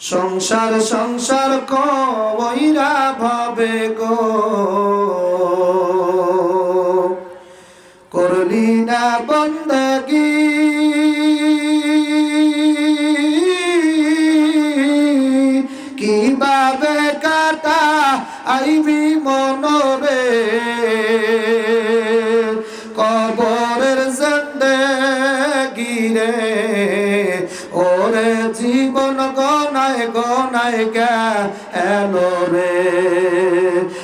সংসার সংসার কইরা ভাবে গো। করলি না বন্দগি। কীভাবে কাটা আইবি মনরে? গনায় গে এলো রে।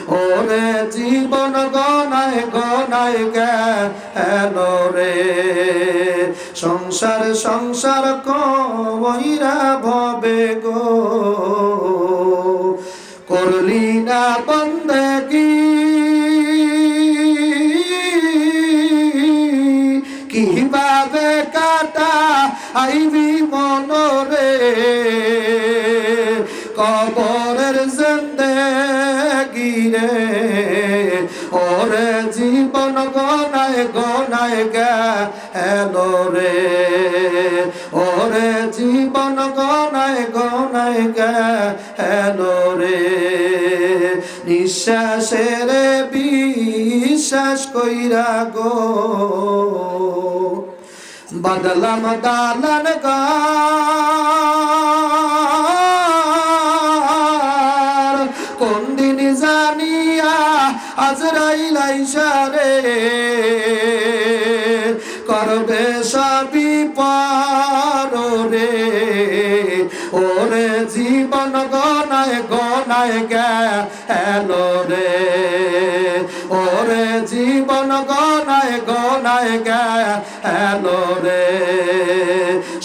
ওরে জীবন গনায় গনায় গে এলো রে। সংসার সংসার কইরা ভবে গো। করলি না বন্দগি। কীভাবে কাটা আইবি মনরে? কবরের জন্দে গিরে ওরে জীবন গনায় গনায় গেল রে। ওরে জীবন গনায় গনায় গেল রে। নিঃশ্বাসের বিশ্বাস কইরা গো। বদলাম দালান গার আইসারে করবে সবই পার ওরে জীবন গনায় গনায় গেল রে। ওরে জীবন গনায় গনায় গেল রে।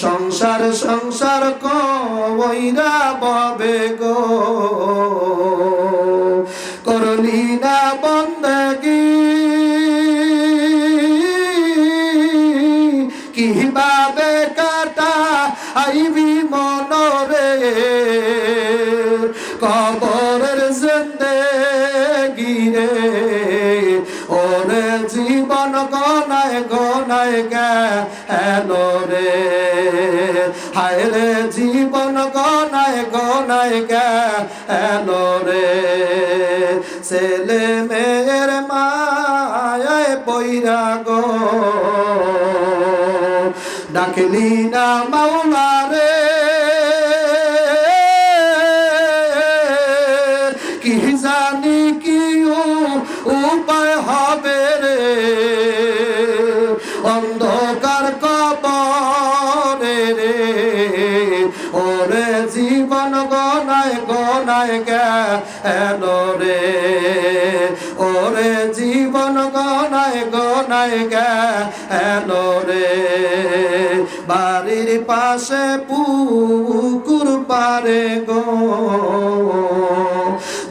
সংসার সংসার কইরা ববে গো। কীভাবে কাটা আইবি মনরে। কবরের জন্দে গিরে ওরে জীবন গনায় গনায় গেল রে। হায় রে জীবন গনায় গনায় গেল রে। ছেলে মেয়ের মায় পৈরা গো। ডাকলি না মাওলা রে। কি জানি কি উপায় হবে রে। অন্ধকার কবরে রে। ওরে জীবন গনায় গনায় গেল রে। ওরে জীবন গনায় গনায় গেল রে। বাড়ির পাশে পুকুর পারে গো।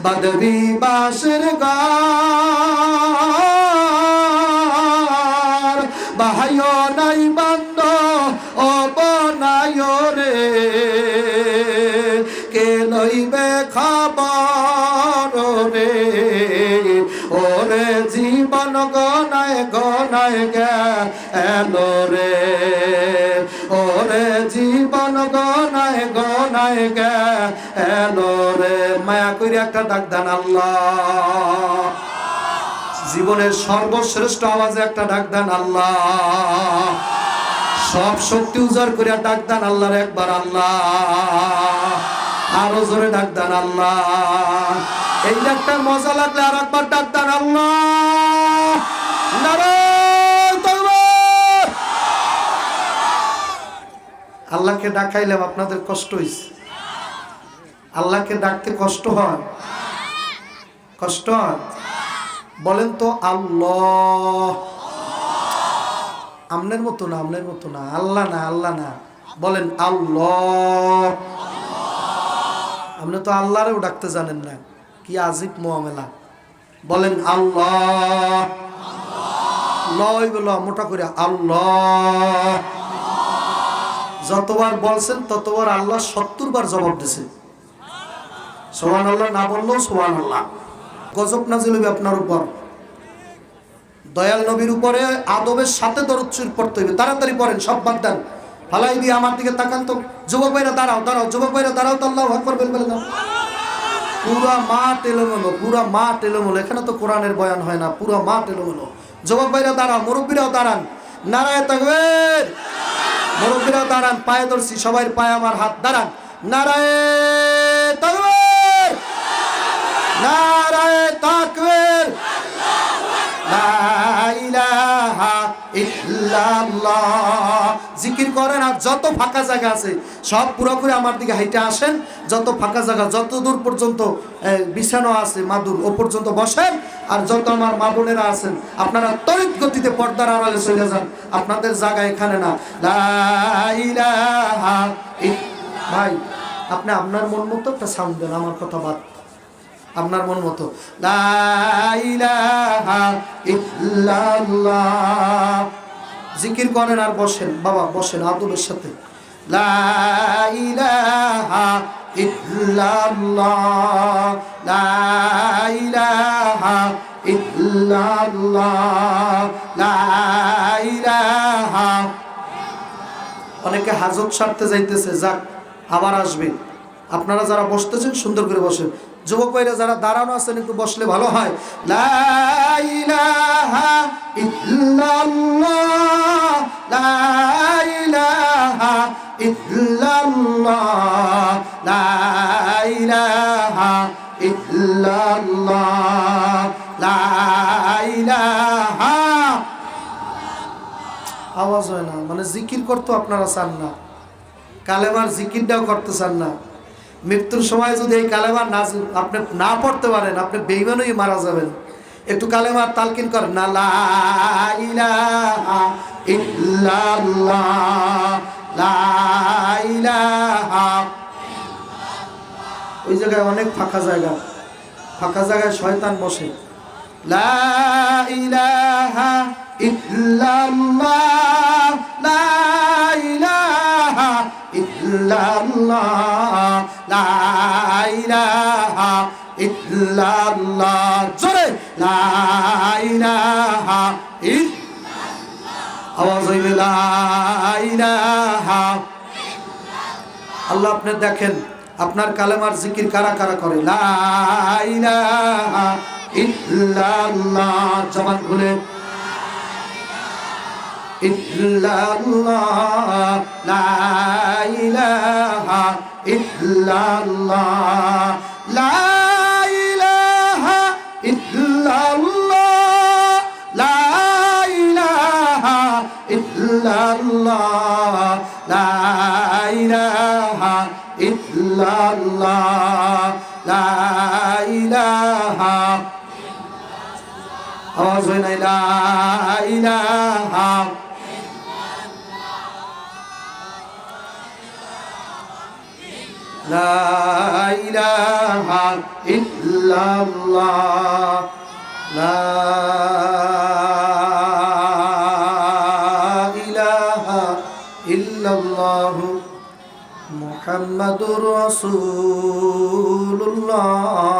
বাদবি বাসের বাহায় নাই বান্দ অবনায় রে। কে লইবে রে। ওরে জীবন গনায় গনায় রে। মায়া একটা ডাক দেন আল্লাহ। জীবনের সর্বশ্রেষ্ঠ আওয়াজে একটা ডাক দেন আল্লাহ। সব শক্তি উজাড় করে ডাক দেন আল্লাহর একবার আল্লাহ। আরও জোরে ডাক দেন আল্লাহ। এই ডাকটা মজা লাগলে আর একবার ডাক দেন আল্লাহ নারায়ণ তাকবীর! আল্লাহকে ডাকাইলাম, আপনাদের কষ্ট হয়েছে আল্লাহকে ডাকতে কষ্ট হয়। কষ্ট হয়? বলেন তো, আল্লাহ। আমনের মতো না, আমনের মতো না। আল্লাহ না আল্লাহ না। বলেন, আল্লাহ। আপনি তো আল্লাহরেও ডাকতে জানেন না। কি আজিব মোয়ামেলা। বলেন, আল্লাহ। লয় বলো মোটা করে আল্লাহ। যতবার বলছেন, ততবার আল্লাহ সত্তর বার জবাব দিছে। সোহান আল্লাহ না বললেও সোহান আল্লাহ গজব নাজিল হবে আপনার উপর। দয়াল নবীর উপরে আদবের সাথে দরদ চুর পড়তে হবে তাড়াতাড়ি পড়েন, সব বাদ দেন। ফালাই দিয়ে আমার দিকে তাকান তো। যুবক ভাইরা, দাঁড়াও দাঁড়াও, যুবক ভাইরা, দাঁড়াও তো আল্লাহ আকবর বলে বলে দাও। পুরা মা এলোমেলো, পুরা মাঠ এলোমেলো। এখানে তো কোরআনের বয়ান হয় না, পুরা মাঠ এলোমেলো। যুবক ভাইরা, দাঁড়াও, মুরব্বীরাও দাঁড়ান। নারায় তাকবীর। মুরব্বীরাও দাঁড়ান পায়ে ধরছি সবাই পায়ে আমার হাত দাঁড়ান। নারায় নারায় জিকির করেন আর যত ফাঁকা জায়গা আছে, সব পুরোপুরি আমার দিকে হাইটে আসেন। যত ফাঁকা জায়গা, যত দূর পর্যন্ত বিছানো আছে মাদুর, ও পর্যন্ত বসেন। আর যত আমার মা বোনেরা আছেন, আপনারা তড়িৎ গতিতে পর্দার আড়ালে চলে যান। আপনাদের জায়গা এখানে না। ভাই, আপনি আপনার মন মতো একটা সাউন্ড দেন, আমার কথা বাদ। আপনার মন মতো। লা ইলাহা ইল্লাল্লাহ। জিকির করেন আর বসেন। বাবা, বসেন আদবের সাথে। অনেকে হাজত সারতে যাইতেছে, যাক, আবার আসবে। আপনারা যারা বসতেছেন, সুন্দর করে বসেন। যুবক ভাইরা যারা দাঁড়ানো আছেন, একটু বসলে ভালো হয়। হয় না মানে জিকির করতে আপনারা চান না। কালেমার জিকিরটাও করতে চান না। মৃত্যুর সময় যদি এই কালেমার না আপনি না পড়তে পারেন, আপনি বেইমানই মারা যাবেন। একটু কালেমার তালকিন লা ওই জায়গায় অনেক ফাঁকা জায়গা। ফাঁকা জায়গায় শয়তান বসে। লা ইলাহা ইল্লাল্লাহ, লা ইলাহা ইল্লাল্লাহ। ইল্লাল্লাহ জোরে আওয়াজ আল্লাহ আপনি দেখেন, আপনার কালেমার জিকির কারা কারা করে? লা ইলাহা ইল্লাল্লাহ, জবান খুলে। ইল্লাল্লাহ, লা ইলাহা ইল্লাল্লাহ। ইলাহা আওয়াজ হয় না লা ইলাহা لا إله إلا الله لا إله إلا الله محمد رسول الله صلى الله